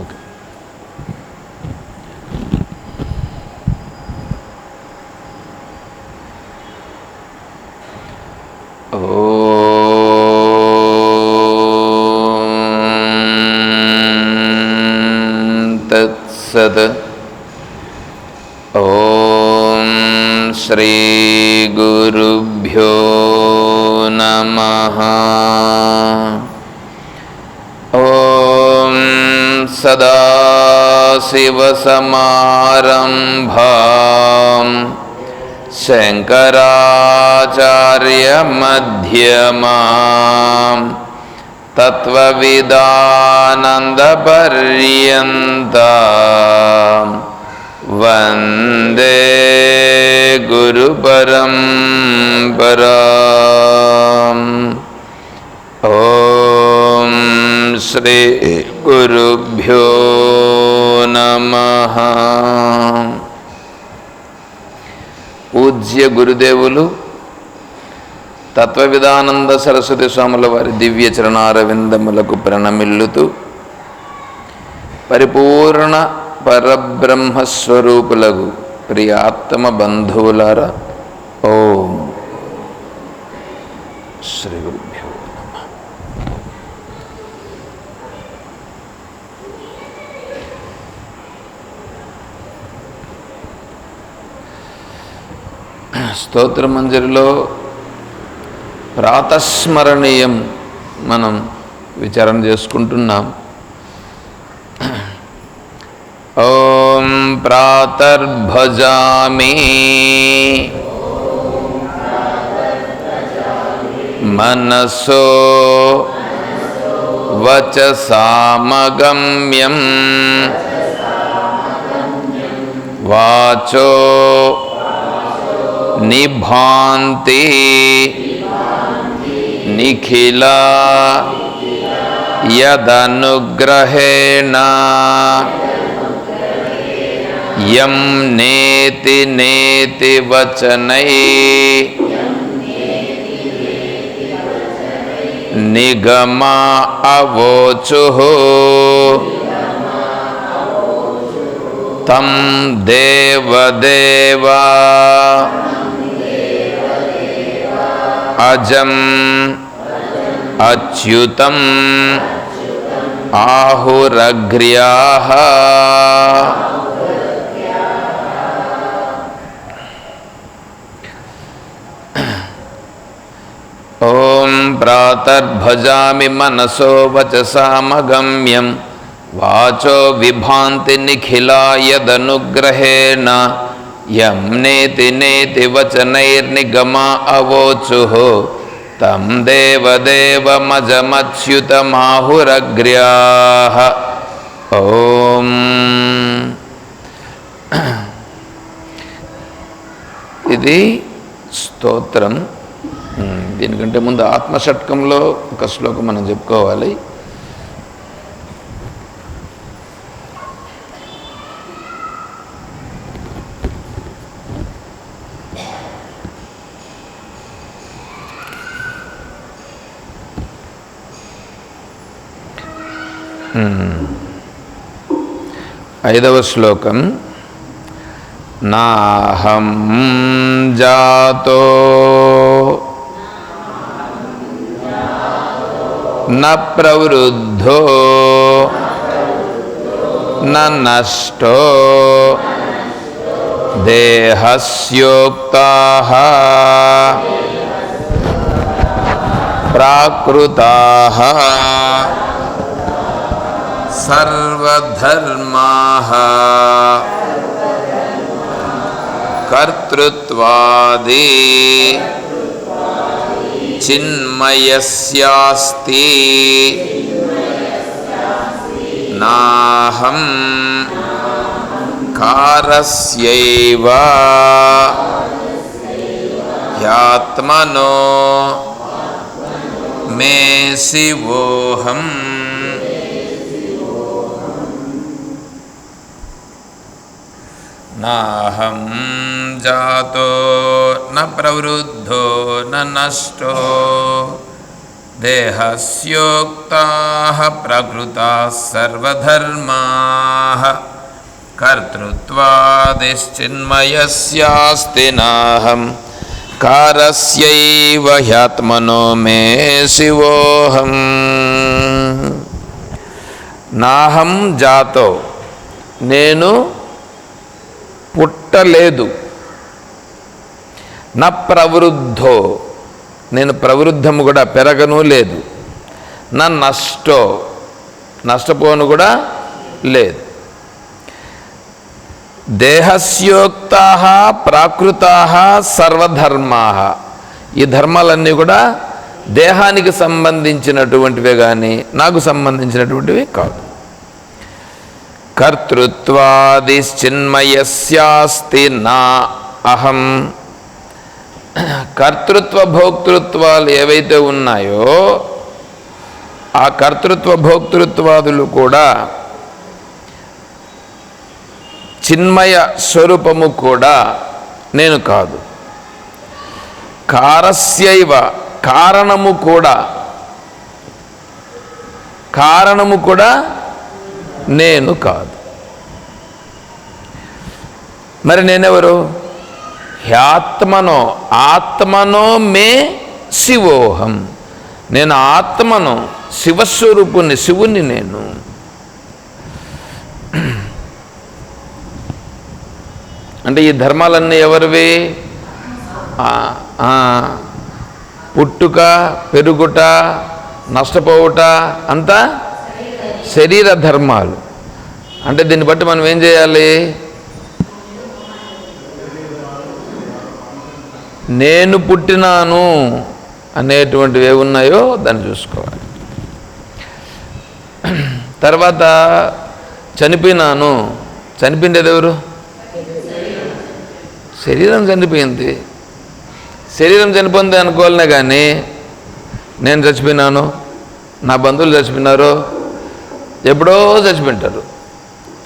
Okay. തത്സത് ഓം ശ്രീ ഗുരു शिवसमारम्भाम्। शङ्कराचार्यमध्यमाम्। तत्त्वविदानन्दपर्यन्ता वन्दे गुरुपरं पराम् ॐ श्रीगुरुभ्यो నమః. పూజ్య గురుదేవులు తత్వవిధానంద సరస్వతి స్వాముల వారి దివ్య చరణారవిందములకు ప్రణమిల్లుతూ పరిపూర్ణ పరబ్రహ్మస్వరూపులకు ప్రియాత్మ బంధువులారా ఓం శ్రీ గురు స్తోత్రమంజరిలో ప్రాతస్మరణీయం మనం విచారణ చేసుకుంటున్నాం. ఓం ప్రాతర్భజామి మనసో వచసామగమ్యం వాచో నిభాంతి నిఖిల యదనుగ్రహేణ యం నేతి నేతి వచనై నిగమా అవోచు తం దేవదేవా అజం అచ్యుతం ఆహురగ్ర్యా ఓం ప్రాతర్భజామి మనసో వచసామగమ్యం వాచో విభాంతి నిఖిలాయదనుగ్రహేణ యం నేతి నేతి వచనైర్నిగమా అవోచు తం దేవదేవమజమచ్యుతమాహురగ్ర్యా ఓం ఇది స్తోత్రం. దీనికంటే ముందు ఆత్మషట్కంలో ఒక శ్లోకం మనం చెప్పుకోవాలి. ఐదవ శ్లోకం నాహం జాతో న ప్రవృద్ధో న నష్టో దేహస్యోక్తా ప్రాకృతా సర్వధర్మా కర్తృత్వాది చిన్మయస్యాస్తి నాహం కారస్యైవ హ్యాత్మనో మే శివోహం నాహం జాతో న ప్రవృద్ధో న నష్టో దేహస్యోక్తాः ప్రకృతాः సర్వధర్మాः కర్తృత్వాదిశ్చిన్మయస్యాస్తి నాహం కారస్యైవ హ్యాత్మనో మే శివోహం నాహం జాతో నేను పుట్టలేదు. నా ప్రవృద్ధో నేను ప్రవృద్ధము కూడా పెరగను లేదు. నా నష్టో నష్టపోను కూడా లేదు. దేహస్యోక్తా ప్రాకృతా సర్వధర్మా. ఈ ధర్మాలన్నీ కూడా దేహానికి సంబంధించినటువంటివే కానీ నాకు సంబంధించినటువంటివి కాదు. కర్తృత్వాదిశ్చిన్మయస్యాస్తి నా అహం. కర్తృత్వ భోక్తృత్వాలు ఏవైతే ఉన్నాయో ఆ కర్తృత్వ భోక్తృత్వాదులు కూడా చిన్మయ స్వరూపము కూడా నేను కాదు. కారస్యైవ కారణము కూడా కారణము కూడా నేను కాదు. మరి నేనెవరు? హ్యాత్మనో ఆత్మనో మే శివోహం. నేను ఆత్మను శివస్వరూపుని శివుని నేను. అంటే ఈ ధర్మాలన్నీ ఎవరివి? పుట్టుక పెరుగుట నష్టపోవుట అంతా శరీర ధర్మాలు. అంటే దీన్ని బట్టి మనం ఏం చేయాలి? నేను పుట్టినాను అనేటువంటివి ఏ ఉన్నాయో దాన్ని చూసుకోవాలి. తర్వాత చనిపోయినాను. చనిపోయింది ఎవరు? శరీరం చనిపోయింది. శరీరం చనిపోయింది అనుకోవాలనే కానీ నేను చచ్చిపోయినాను నా బంధువులు చచ్చిపోయినారు ఎప్పుడో చచ్చిపోయింటారు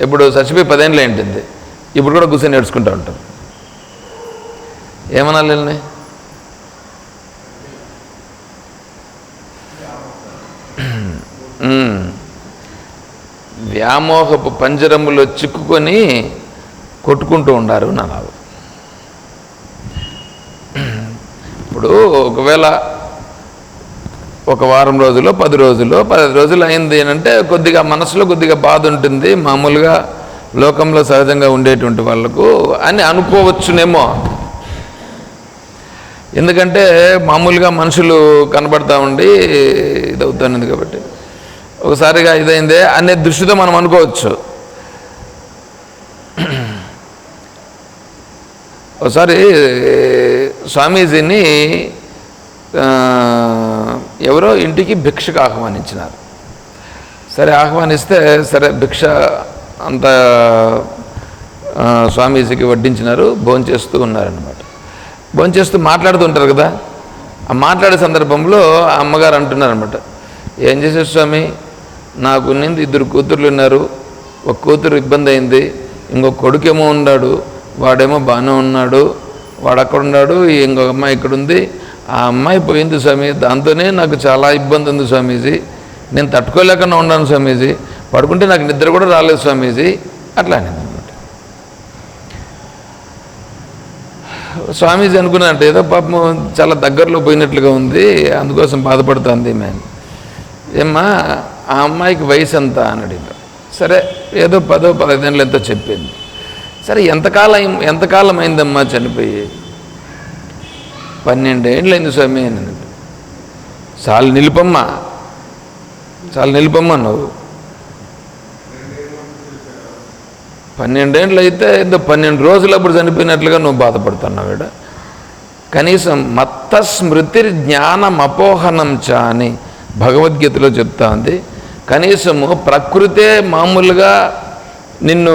ఇప్పుడు చచ్చిపోయి పదేళ్ళు ఏంటింది ఇప్పుడు కూడా కూర్చొని నేర్చుకుంటూ ఉంటారు. ఏమనాలి వీళ్ళని? వ్యామోహపు పంజరములో చిక్కుకొని కొట్టుకుంటూ ఉండారు నానాలు ఇప్పుడు ఒకవేళ ఒక వారం రోజులు పది రోజులు పది రోజులు అయింది అంటే కొద్దిగా మనసులో కొద్దిగా బాధ ఉంటుంది మామూలుగా లోకంలో సహజంగా ఉండేటువంటి వాళ్ళకు అని అనుకోవచ్చునేమో. ఎందుకంటే మామూలుగా మనుషులు కనబడతా ఉండి ఇది కాబట్టి. ఒకసారిగా ఇదైందే అనే దృష్టితో మనం అనుకోవచ్చు. ఒకసారి స్వామీజీని ఎవరో ఇంటికి భిక్షకు ఆహ్వానించినారు. సరే ఆహ్వానిస్తే సరే భిక్ష అంత స్వామీజీకి వడ్డించినారు భోంచేస్తూ ఉన్నారనమాట భోంచేస్తూ మాట్లాడుతూ ఉంటారు కదా ఆ మాట్లాడే సందర్భంలో ఆ అమ్మగారు అంటున్నారనమాట ఏం చేసే స్వామి? నాకు ఉన్నింది ఇద్దరు కూతుర్లు ఉన్నారు ఒక కూతురు ఇబ్బంది అయింది ఇంకొక కొడుకేమో ఉన్నాడు వాడేమో బాగానే ఉన్నాడు వాడు అక్కడ ఉన్నాడు ఇంకొక అమ్మాయి ఇక్కడ ఉంది ఆ అమ్మాయి పోయింది స్వామి దాంతోనే నాకు చాలా ఇబ్బంది ఉంది స్వామీజీ. నేను తట్టుకోలేకుండా ఉన్నాను స్వామీజీ. పడుకుంటే నాకు నిద్ర కూడా రాలేదు స్వామీజీ. అట్లా అనేది అనమాట స్వామీజీ అనుకున్నట్టు ఏదో పాపం చాలా దగ్గరలో పోయినట్లుగా ఉంది అందుకోసం బాధపడుతుంది మేము ఏమ్మా ఆ అమ్మాయికి వయసు ఎంత? అని అడిగారు. సరే ఏదో పదో పదహైదేళ్ళు ఎంతో చెప్పింది. సరే ఎంతకాలం ఎంతకాలం అయిందమ్మా చనిపోయి? పన్నెండేండ్లైంది స్వామి అని చాలు నిలుపమ్మా. చాలు నిలుపమ్మా నువ్వు పన్నెండేండ్లు అయితే ఏదో పన్నెండు రోజులు అప్పుడు చనిపోయినట్లుగా నువ్వు బాధపడుతున్నావు కనీసం మత్త స్మృతి జ్ఞానం అపోహనం చ అని భగవద్గీతలో చెప్తా ఉంది. కనీసము ప్రకృతే మామూలుగా నిన్ను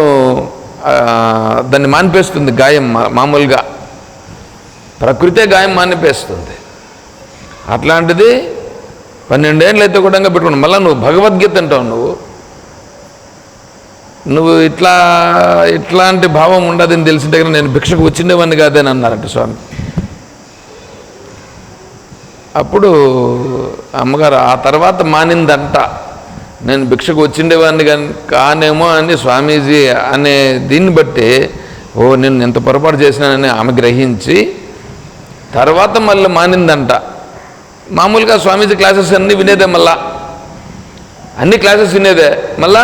దాన్ని మాన్పేస్తుంది గాయం మా- మామూలుగా. ప్రకృతే గాయం మానిపేస్తుంది. అట్లాంటిది పన్నెండేళ్ళు అయితే కూడా పెట్టుకున్నావు. మళ్ళీ నువ్వు భగవద్గీత అంటావు నువ్వు. నువ్వు ఇట్లా ఇట్లాంటి భావం ఉండదని తెలిసింటే కానీ నేను భిక్షకు వచ్చిండేవాడిని కాదని అన్నారంట స్వామి. అప్పుడు అమ్మగారు ఆ తర్వాత మానిందంట. నేను భిక్షకు వచ్చిండేవాడిని కానీ కానేమో అని స్వామీజీ అనే దీన్ని బట్టి ఓ నేను ఎంత పొరపాటు చేసినానని ఆమె గ్రహించి తర్వాత మళ్ళీ మానిందంట. మామూలుగా స్వామీజీ క్లాసెస్ అన్నీ వినేదే మళ్ళా. అన్ని క్లాసెస్ వినేదే. మళ్ళా?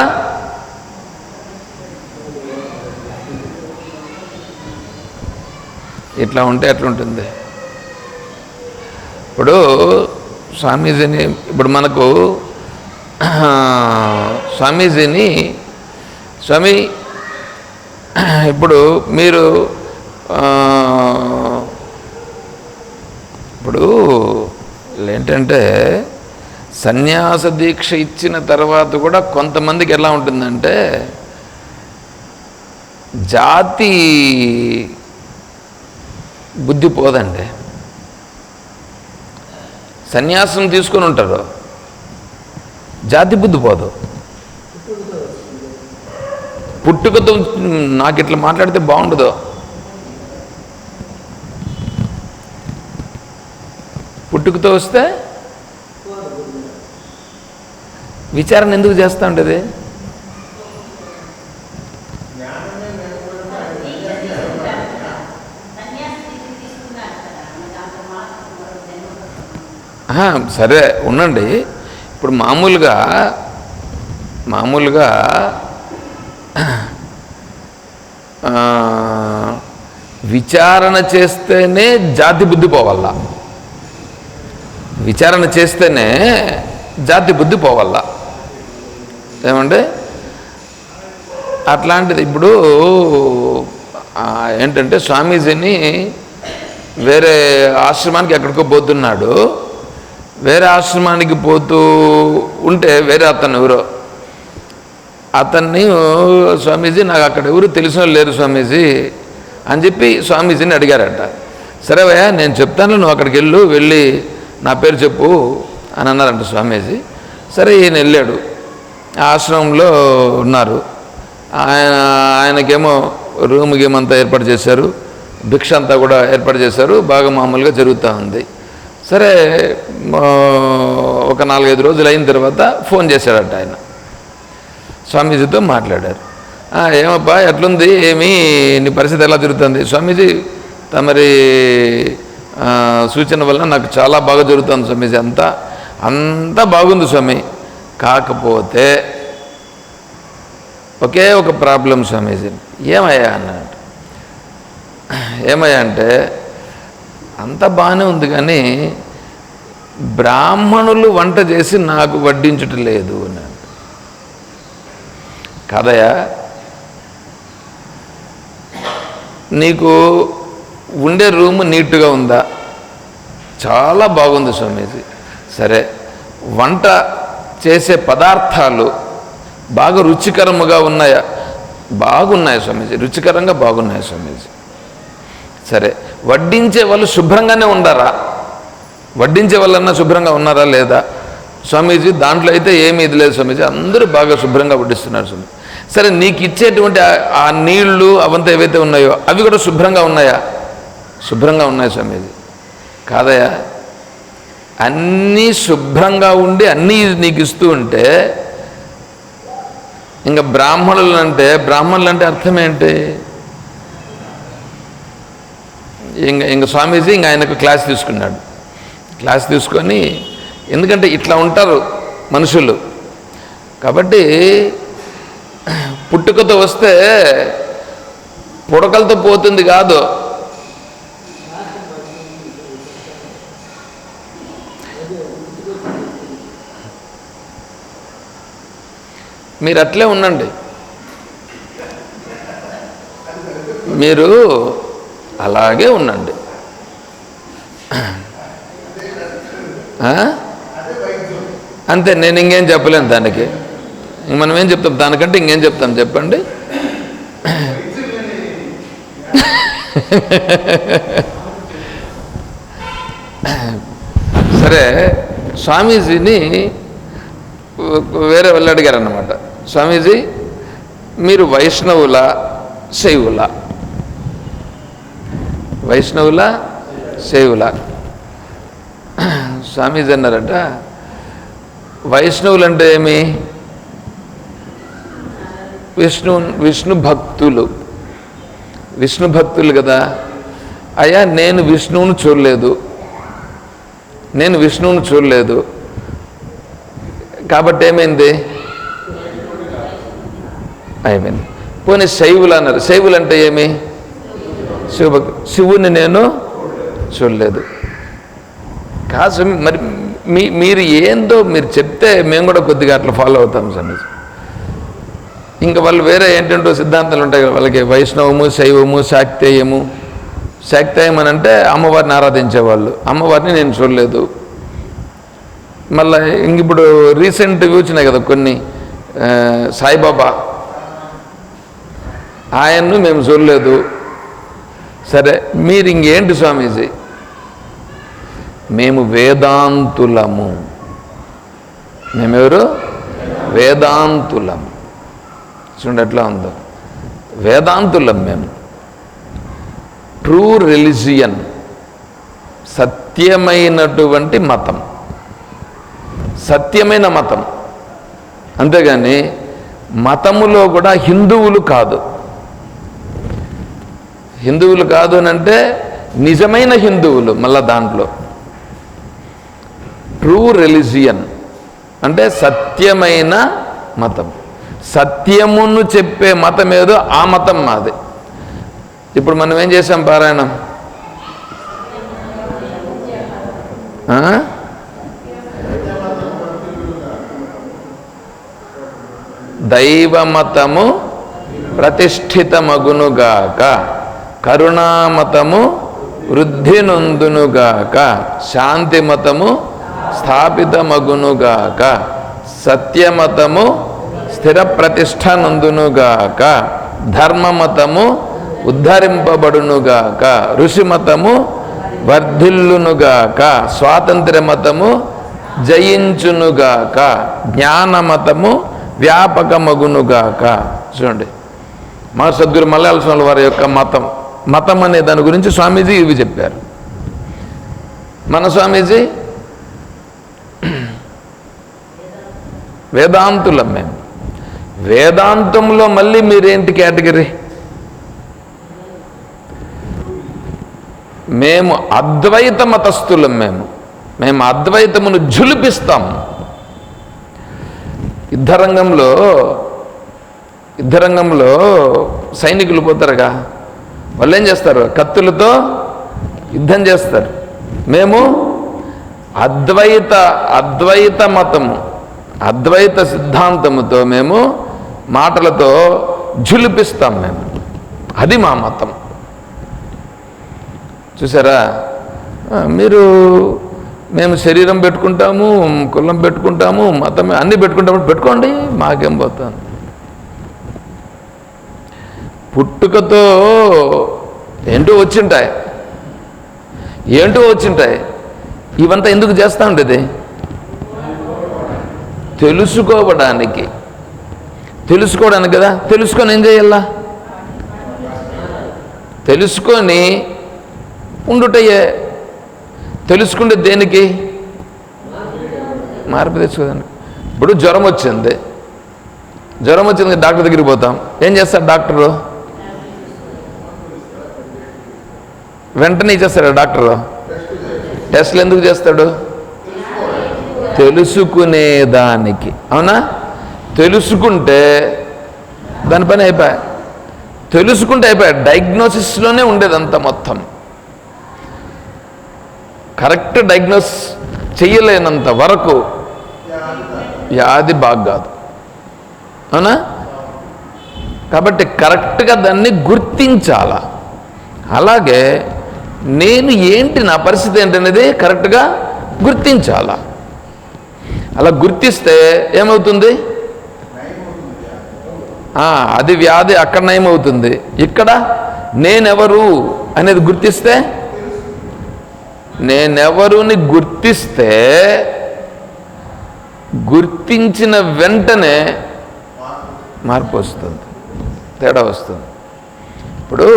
ఇట్లా ఉంటే ఎట్లుంటుంది ఇప్పుడు స్వామీజీని ఇప్పుడు మనకు స్వామీజీని స్వామి ఇప్పుడు మీరు ఆ, ఇప్పుడు ఏంటంటే సన్యాస దీక్ష ఇచ్చిన తర్వాత కూడా కొంతమందికి ఎలా ఉంటుందంటే జాతి బుద్ధి పోదండి. సన్యాసం తీసుకొని ఉంటారు. జాతి బుద్ధి పోదు. పుట్టుకతో నాకు ఇట్లా మాట్లాడితే బాగుండదు. పుట్టుకతో వస్తే విచారణ ఎందుకు చేస్తూ ఉంటుంది? సరే ఉండండి. ఇప్పుడు మామూలుగా మామూలుగా విచారణ చేస్తేనే జాతి బుద్ధి పోవాలా? విచారణ చేస్తేనే జాతి బుద్ధి పోవాల ఏమండి? అట్లాంటిది ఇప్పుడు ఏంటంటే స్వామీజీని వేరే ఆశ్రమానికి ఎక్కడికో పోతున్నాడు. వేరే ఆశ్రమానికి పోతూ ఉంటే వేరే అతను ఎవరో. అతన్ని స్వామీజీ నాకు అక్కడ ఎవరు తెలిసిన వాళ్ళు లేరు స్వామీజీ అని చెప్పి స్వామీజీని అడిగారట. సరేవయ్యా నేను చెప్తాను నువ్వు అక్కడికి వెళ్ళు వెళ్ళి నా పేరు చెప్పు అని అన్నారంట స్వామీజీ. సరే ఈయన వెళ్ళాడు. ఆశ్రమంలో ఉన్నారు. ఆయన ఆయనకేమో రూమ్ గేమ్ అంతా ఏర్పాటు చేశారు. భిక్ష అంతా కూడా ఏర్పాటు చేశారు. బాగా మామూలుగా జరుగుతూ ఉంది. సరే ఒక నాలుగైదు రోజులు అయిన తర్వాత ఫోన్ చేశాడట ఆయన. స్వామీజీతో మాట్లాడారు. ఏమప్పా ఎట్లుంది? ఏమి? నీ పరిస్థితి ఎలా తిరుగుతుంది? స్వామీజీ తమరి సూచన వల్ల నాకు చాలా బాగా జరుగుతుంది స్వామి. అంతా అంతా బాగుంది స్వామి. కాకపోతే ఒకే ఒక ప్రాబ్లం స్వామీజీ ఏమయ్యా అన్నట్టు ఏమయ్యా అంటే అంత బాగానే ఉంది కానీ బ్రాహ్మణులు వంట చేసి నాకు వడ్డించటం లేదు అన్నాడు. కదయా నీకు ఉండే రూమ్ నీట్గా ఉందా? చాలా బాగుంది స్వామీజీ. సరే వంట చేసే పదార్థాలు బాగా రుచికరముగా ఉన్నాయా? బాగున్నాయి స్వామీజీ రుచికరంగా బాగున్నాయి స్వామీజీ. సరే వడ్డించే వాళ్ళు శుభ్రంగానే ఉండారా? వడ్డించే వాళ్ళన్నా శుభ్రంగా ఉన్నారా లేదా? స్వామీజీ దాంట్లో అయితే ఏమీ ఇది లేదు స్వామీజీ అందరూ బాగా శుభ్రంగా వడ్డిస్తున్నారు స్వామి సరే నీకు ఇచ్చేటువంటి ఆ- ఆ నీళ్ళు అవంతా ఏవైతే ఉన్నాయో అవి కూడా శుభ్రంగా ఉన్నాయా? శుభ్రంగా ఉన్నాయి స్వామీజీ కాదయా అన్నీ శుభ్రంగా ఉండి అన్నీ నీకు ఇస్తూ ఉంటే ఇంకా బ్రాహ్మణులు అంటే బ్రాహ్మణులు అంటే అర్థం ఏంటి? ఇంక ఇంక స్వామీజీ ఇంక ఆయనకు క్లాస్ తీసుకున్నాడు. క్లాస్ తీసుకొని ఎందుకంటే ఇట్లా ఉంటారు మనుషులు. కాబట్టి పుట్టుకతో వస్తే పుడకలతో పోతుంది కాదు. మీరు అట్లే ఉండండి. మీరు అలాగే ఉండండి. అంతే నేను ఇంకేం చెప్పలేను దానికి. మనం ఏం చెప్తాం? దానికంటే ఇంకేం చెప్తాం? చెప్పండి. సరే స్వామీజీని వేరే వాళ్ళు అడిగారు అన్నమాట స్వామీజీ మీరు వైష్ణవుల శైవుల వైష్ణవుల శైవుల స్వామీజీ అన్నారట వైష్ణవులు అంటే ఏమి? విష్ణు విష్ణు భక్తులు. విష్ణు భక్తులు కదా. అయ్యా నేను విష్ణువును చూడలేదు. నేను విష్ణువును చూడలేదు. కాబట్టి ఏమైంది? అయిపోయింది పోనీ శైవులు అన్నారు. శైవులు అంటే ఏమి? శివ శివుని నేను చూడలేదు. కాదు మరి మీ మీరు ఏందో మీరు చెప్తే మేము కూడా కొద్దిగా అట్లా ఫాలో అవుతాం స్వామి. ఇంకా వాళ్ళు వేరే ఏంటంటో సిద్ధాంతాలు ఉంటాయి కదా వాళ్ళకి. వైష్ణవము శైవము శాక్తేయము. శాక్తేయం అని అంటే అమ్మవారిని ఆరాధించేవాళ్ళు. అమ్మవారిని నేను చూడలేదు. మళ్ళీ ఇంక ఇప్పుడు రీసెంట్ వచ్చినాయి కదా కొన్ని సాయిబాబా. ఆయన్ను మేము చూడలేదు. సరే మీరు ఇంకేంటి స్వామీజీ? మేము వేదాంతులము. మేమెవరు? వేదాంతులము. చూడండి ఎట్లా ఉందో. వేదాంతులం మేము. True religion. సత్యమైనటువంటి మతం. సత్యమైన మతం. అంతేగాని మతములో కూడా హిందువులు కాదు. హిందువులు కాదు అని అంటే నిజమైన హిందువులు మళ్ళా దాంట్లో. ట్రూ రిలిజియన్ అంటే సత్యమైన మతం. సత్యమును చెప్పే మతం ఏదో ఆ మతం మాది. ఇప్పుడు మనం ఏం చేసాం పారాయణం? ఆ? దైవమతము ప్రతిష్ఠితమగునుగాక. కరుణామతము వృద్ధి నొందునుగాక శాంతిమతము స్థాపితమగునుగాక సత్యమతము స్థిర ప్రతిష్ట నందునుగాక ధర్మమతము ఉద్ధరింపబడునుగాక ఋషిమతము వర్ధిల్లునుగాక స్వాతంత్ర్య మతము జయించునుగాక జ్ఞానమతము వ్యాపకమగునుగాక. చూడండి. మా సద్గురు మలయాళ స్వామి వారి యొక్క మతం. మతం అనే దాని గురించి స్వామీజీ ఇవి చెప్పారు. మన స్వామీజీ వేదాంతులం మేము వేదాంతంలో మళ్ళీ మీరేంటి కేటగిరీ? మేము అద్వైత మతస్థులం మేము మేము అద్వైతమును జులిపిస్తాం యుద్ధరంగంలో యుద్ధరంగంలో సైనికులు పోతారుగా. వాళ్ళు ఏం చేస్తారు? కత్తులతో యుద్ధం చేస్తారు. మేము అద్వైత అద్వైత మతము అద్వైత సిద్ధాంతముతో మేము మాటలతో జులిపిస్తాం మేము. అది మా మతం. చూసారా? మీరు మేము శరీరం పెట్టుకుంటాము కులం పెట్టుకుంటాము మతం అన్నీ పెట్టుకుంటాము. పెట్టుకోండి మాకేం పోతుంది? పుట్టుకతో ఏంటో వచ్చింటాయి. ఏంటో వచ్చింటాయి. ఇవంతా ఎందుకు చేస్తా ఉండేది తెలుసుకోవడానికి. తెలుసుకోవడానికి కదా? తెలుసుకొని ఏం చేయాలా? తెలుసుకొని ఉండుటయ్యే తెలుసుకుంటే దేనికి? మార్పు తెచ్చుకోదానికి ఇప్పుడు జ్వరం వచ్చింది. జ్వరం వచ్చింది డాక్టర్ దగ్గరికి పోతాం. ఏం చేస్తారు డాక్టరు? వెంటనే ఇచ్చేస్తాడు డాక్టర్? టెస్ట్లు ఎందుకు చేస్తాడు? తెలుసుకునేదానికి. అవునా? తెలుసుకుంటే దాని పని అయిపోయా. తెలుసుకుంటే అయిపోయా. డయాగ్నోసిస్లోనే ఉండేదంతా మొత్తం. కరెక్ట్ డయాగ్నోస్ చెయ్యలేనంత వరకు వ్యాధి బాగాదు కాదు. అవునా? కాబట్టి కరెక్ట్గా దాన్ని గుర్తించాల. అలాగే నేను ఏంటి నా పరిస్థితి ఏంటనేది కరెక్ట్గా గుర్తించాలా? అలా గుర్తిస్తే ఏమవుతుంది? అది వ్యాధి అక్కడ నయమవుతుంది. ఇక్కడ నేనెవరు అనేది గుర్తిస్తే? నేనెవరుని గుర్తిస్తే? గుర్తించిన వెంటనే మార్పు వస్తుంది తేడా వస్తుంది. ఇప్పుడు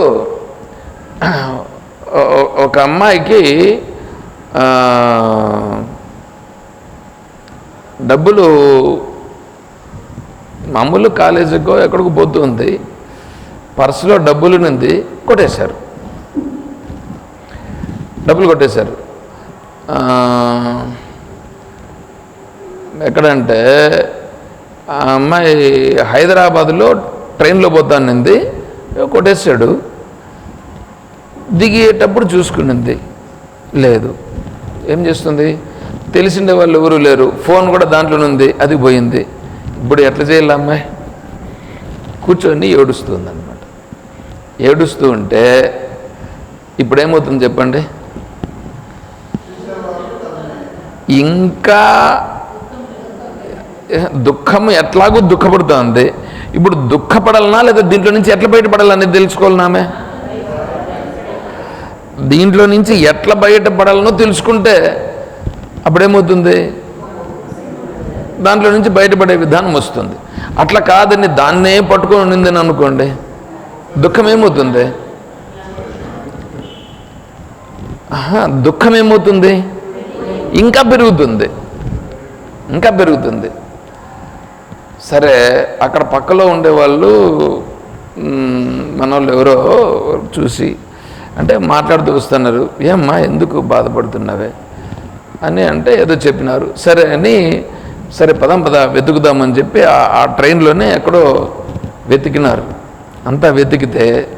ఒక అమ్మాయికి డబ్బులు మామూలు కాలేజీకో ఎక్కడికి పోతుంది పర్సులో డబ్బులు నుంది కొట్టేశారు. డబ్బులు కొట్టేశారు. ఎక్కడంటే ఆ అమ్మాయి హైదరాబాద్లో ట్రైన్లో పోతానింది కొట్టేశాడు. దిగేటప్పుడు చూసుకునింది. లేదు. ఏం చేస్తుంది? తెలిసిండే వాళ్ళు ఎవరు లేరు. ఫోన్ కూడా దాంట్లోనుంది అది పోయింది. ఇప్పుడు ఎట్లా చేయాలి అమ్మాయి కూర్చొని ఏడుస్తుంది అనమాట ఏడుస్తూ ఉంటే ఇప్పుడు ఏమవుతుంది చెప్పండి? ఇంకా దుఃఖం ఎట్లాగూ దుఃఖపడుతోంది. ఇప్పుడు దుఃఖపడాలనా లేదా దీంట్లో నుంచి ఎట్లా బయటపడాలని తెలుసుకోవాలి నామే. దీంట్లో నుంచి ఎట్లా బయటపడాలనో తెలుసుకుంటే అప్పుడేమవుతుంది? దాంట్లో నుంచి బయటపడే విధానం వస్తుంది. అట్లా కాదని దాన్నే పట్టుకొని ఉండిందని అనుకోండి దుఃఖం ఏమవుతుంది దుఃఖం ఏమవుతుంది ఇంకా పెరుగుతుంది. ఇంకా పెరుగుతుంది. సరే అక్కడ పక్కలో ఉండేవాళ్ళు మ్, మన వాళ్ళు ఎవరో చూసి అంటే మాట్లాడుతూ వస్తున్నారు ఏమ్మా ఎందుకు బాధపడుతున్నావే? అని అంటే ఏదో చెప్పినారు. సరే అని సరే పదం పద వెతుకుదామని చెప్పి ఆ- ట్రైన్లోనే ఎక్కడో వెతికినారు. అంతా వెతికితే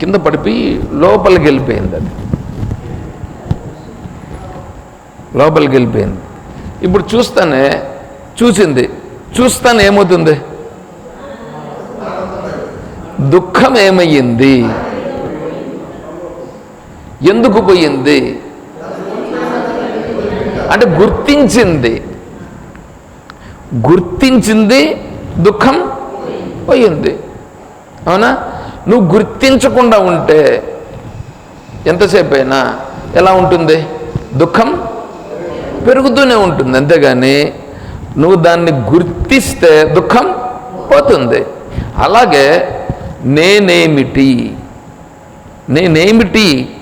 కింద పడిపోయి లోపలికి వెళ్ళిపోయింది అది. లోపలికి వెళ్ళిపోయింది. ఇప్పుడు చూస్తానే చూసింది. చూస్తానే ఏమవుతుంది? దుఃఖం ఏమయ్యింది ఎందుకు పోయింది? అంటే గుర్తించింది. గుర్తించింది దుఃఖం పోయింది. అవునా? నువ్వు గుర్తించకుండా ఉంటే ఎంతసేపు అయినా ఎలా ఉంటుంది? దుఃఖం పెరుగుతూనే ఉంటుంది. అంతేగాని నువ్వు దాన్ని గుర్తిస్తే దుఃఖం పోతుంది. అలాగే నేనేమిటి? నేనేమిటి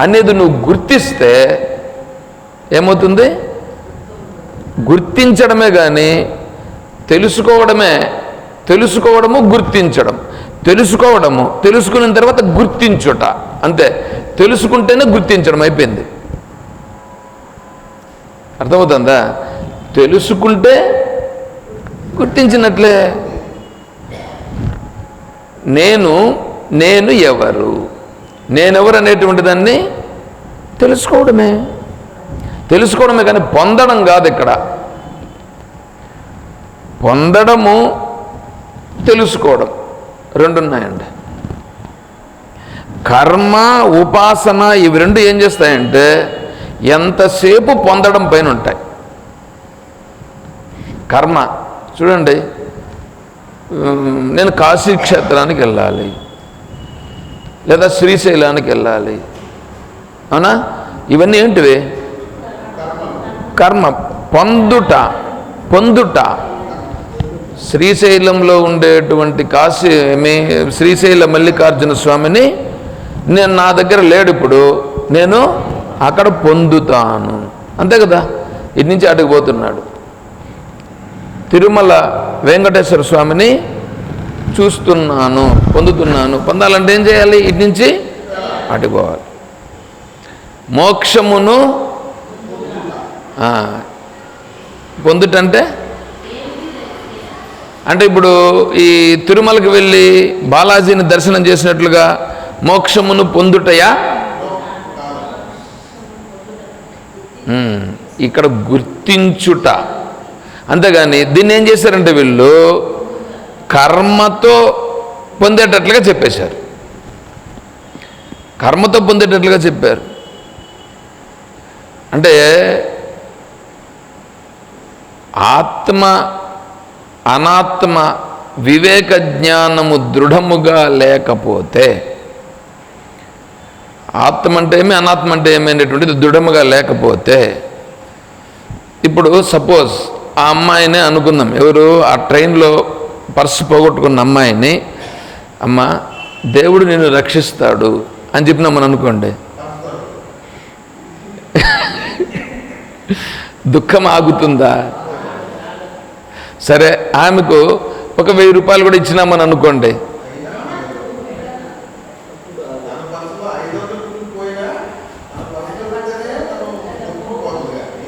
అనేది నువ్వు గుర్తిస్తే ఏమవుతుంది? గుర్తించడమే కానీ తెలుసుకోవడమే తెలుసుకోవడము గుర్తించడం. తెలుసుకోవడము తెలుసుకున్న తర్వాత గుర్తించుట. అంతే. తెలుసుకుంటేనే గుర్తించడం అయిపోయింది. అర్థమవుతుందా? తెలుసుకుంటే గుర్తించినట్లే. నేను నేను ఎవరు? నేనెవరు అనేటువంటి దాన్ని తెలుసుకోవడమే. తెలుసుకోవడమే కానీ పొందడం కాదు ఇక్కడ. పొందడము తెలుసుకోవడం రెండున్నాయండి కర్మ ఉపాసన ఇవి రెండు ఏం చేస్తాయంటే ఎంతసేపు పొందడం పైన ఉంటాయి. కర్మ చూడండి. నేను కాశీ క్షేత్రానికి వెళ్ళాలి. లేదా శ్రీశైలానికి వెళ్ళాలి. అవునా? ఇవన్నీ ఏంటివి? కర్మ. పొందుట. పొందుట. శ్రీశైలంలో ఉండేటువంటి కాశీ మీ శ్రీశైల మల్లికార్జున స్వామిని నేను నా దగ్గర లేడు ఇప్పుడు. నేను అక్కడ పొందుతాను. అంతే కదా? ఇటు నుంచి అటుకు పోతున్నాడు. తిరుమల వెంకటేశ్వర స్వామిని చూస్తున్నాను పొందుతున్నాను. పొందాలంటే ఏం చేయాలి? ఇటు నుంచి అటుకోవాలి మోక్షమును పొందుటంటే? అంటే ఇప్పుడు ఈ తిరుమలకి వెళ్ళి బాలాజీని దర్శనం చేసినట్లుగా మోక్షమును పొందుటయా? ఇక్కడ గుర్తించుట. అంతేగాని దీన్ని ఏం చేశారంటే వీళ్ళు కర్మతో పొందేటట్లుగా చెప్పేశారు. కర్మతో పొందేటట్లుగా చెప్పారు. అంటే ఆత్మ అనాత్మ వివేక జ్ఞానము దృఢముగా లేకపోతే ఆత్మ అంటే ఏమి అనాత్మ అంటే ఏమి అనేటువంటిది దృఢముగా లేకపోతే ఇప్పుడు సపోజ్ ఆ అమ్మాయినే అనుకుందాం. ఎవరు? ఆ ట్రైన్లో పర్సు పోగొట్టుకున్న అమ్మాయిని అమ్మ దేవుడు నిన్ను రక్షిస్తాడు అని చెప్పినామని అనుకోండి. దుఃఖం ఆగుతుందా? సరే ఆమెకు ఒక వెయ్యి రూపాయలు కూడా ఇచ్చినామని అనుకోండి.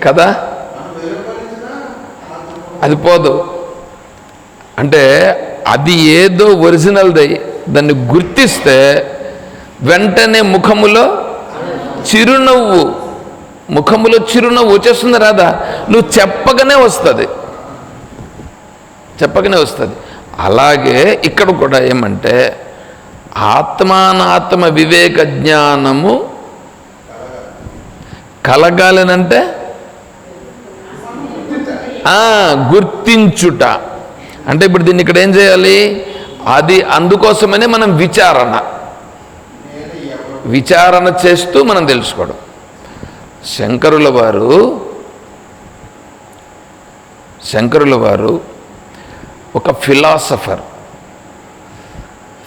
కదా? అది పోదు. అంటే అది ఏదో ఒరిజినల్ది దాన్ని గుర్తిస్తే వెంటనే ముఖములో చిరునవ్వు ముఖములో చిరునవ్వు వచ్చేస్తుంది రాదా నువ్వు చెప్పగానే వస్తుంది. చెప్పగానే వస్తుంది. అలాగే ఇక్కడ కూడా ఏమంటే ఆత్మానాత్మ వివేక జ్ఞానము కలగాలనంటే గుర్తించుట. అంటే ఇప్పుడు దీన్ని ఇక్కడ ఏం చేయాలి? అది అందుకోసమనే మనం విచారణ. విచారణ చేస్తూ మనం తెలుసుకోవడం. శంకరుల వారు శంకరుల వారు ఒక ఫిలాసఫర్.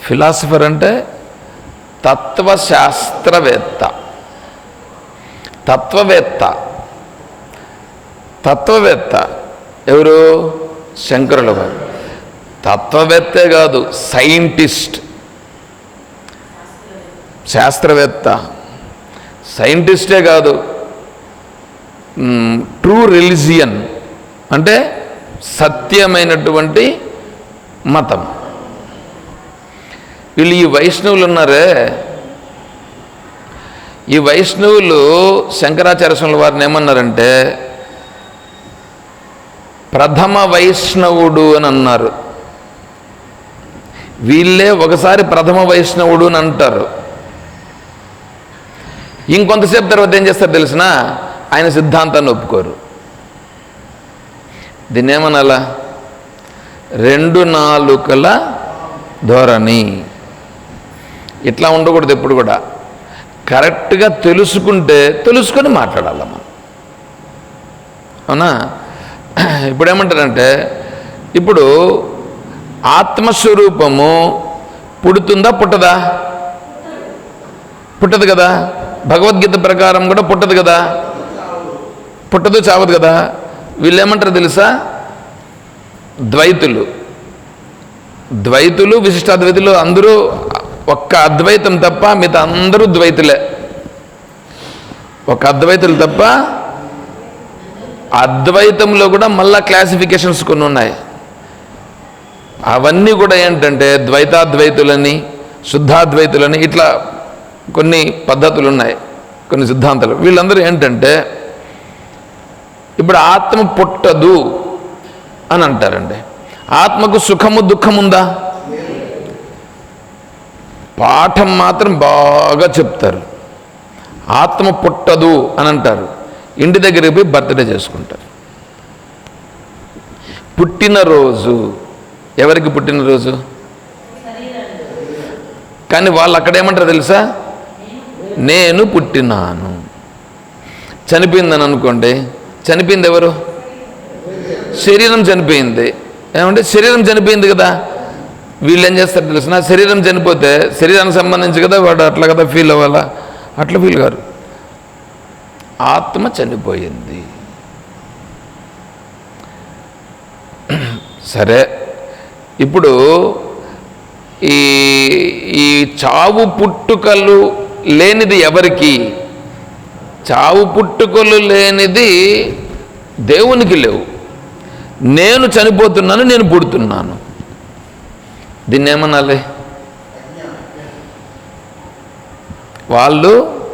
ఫిలాసఫర్ అంటే తత్వశాస్త్రవేత్త. తత్వవేత్త. తత్వవేత్త. ఎవరు? శంకరుల వారు. తత్వవేత్తే కాదు సైంటిస్ట్. శాస్త్రవేత్త. సైంటిస్టే కాదు ట్రూ రిలిజియన్. అంటే సత్యమైనటువంటి మతం. వీళ్ళు ఈ వైష్ణవులు ఉన్నారే? ఈ వైష్ణవులు శంకరాచార్య స్వామి వారిని ఏమన్నారంటే ప్రథమ వైష్ణవుడు అని అన్నారు. వీళ్ళే ఒకసారి ప్రథమ వైష్ణవుడు అని అంటారు. ఇంకొంతసేపు తర్వాత ఏం చేస్తారు తెలిసిన? ఆయన సిద్ధాంతాన్ని ఒప్పుకోరు. దీన్ని ఏమనాలా రెండు నాలుకల ధోరణి. ఇట్లా ఉండకూడదు ఎప్పుడు కూడా. కరెక్ట్గా తెలుసుకుంటే తెలుసుకొని మాట్లాడాలి మనం. అవునా? ఇప్పుడు ఏమంటారంటే ఇప్పుడు ఆత్మస్వరూపము పుడుతుందా పుట్టదా? పుట్టదు కదా. భగవద్గీత ప్రకారం కూడా పుట్టదు కదా. పుట్టదు చావదు కదా. వీళ్ళు ఏమంటారు తెలుసా? ద్వైతులు. ద్వైతులు విశిష్టాద్వైతులు అందరూ ఒక్క అద్వైతం తప్ప మిగతా అందరూ ద్వైతులే. ఒక అద్వైతులు తప్ప అద్వైతంలో కూడా మళ్ళా క్లాసిఫికేషన్స్ కొన్ని ఉన్నాయి. అవన్నీ కూడా ఏంటంటే ద్వైతాద్వైతులని శుద్ధాద్వైతులని ఇట్లా కొన్ని పద్ధతులు ఉన్నాయి కొన్ని సిద్ధాంతాలు. వీళ్ళందరూ ఏంటంటే ఇప్పుడు ఆత్మ పుట్టదు అని అంటారండి. ఆత్మకు సుఖము దుఃఖం ఉందా? పాఠం మాత్రం బాగా చెప్తారు. ఆత్మ పుట్టదు అని అంటారు. ఇంటి దగ్గరికి పోయి బర్త్డే చేసుకుంటారు. పుట్టినరోజు ఎవరికి పుట్టినరోజు? కానీ వాళ్ళు అక్కడ ఏమంటారు తెలుసా? నేను పుట్టినాను. చనిపోయిందని అనుకోండి చనిపోయింది ఎవరు? శరీరం చనిపోయింది. ఏమంటే శరీరం చనిపోయింది కదా. వీళ్ళు ఏం చేస్తారు తెలిసిన శరీరం చనిపోతే శరీరానికి సంబంధించి కదా వాడు అట్లా కదా ఫీల్ అవ్వాలా? అట్లా ఫీల్ గారు ఆత్మ చనిపోయింది. సరే ఇప్పుడు ఈ ఈ చావు పుట్టుకలు లేనిది ఎవరికి? చావు పుట్టుకలు లేనిది దేవునికి లేవు. నేను చనిపోతున్నాను నేను పుడుతున్నాను. దీన్ని ఏమనాలి? వాళ్ళు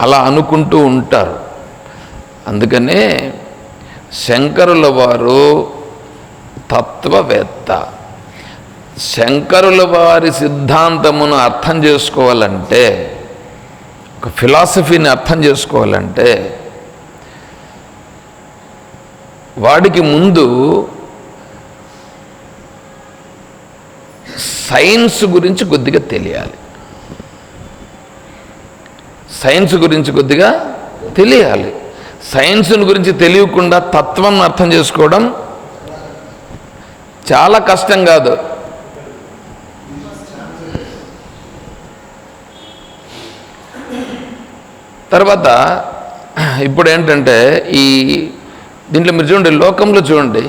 అలా అనుకుంటూ ఉంటారు. అందుకనే శంకరుల వారు తత్వవేత్త. శంకరుల వారి సిద్ధాంతమును అర్థం చేసుకోవాలంటే ఒక ఫిలాసఫీని అర్థం చేసుకోవాలంటే వాడికి ముందు సైన్స్ గురించి కొద్దిగా తెలియాలి. సైన్స్ గురించి కొద్దిగా తెలియాలి. సైన్స్ను గురించి తెలియకుండా తత్వం అర్థం చేసుకోవడం చాలా కష్టం కాదు. తర్వాత ఇప్పుడు ఏంటంటే ఈ దీంట్లో మీరు చూడండి లోకంలో చూడండి.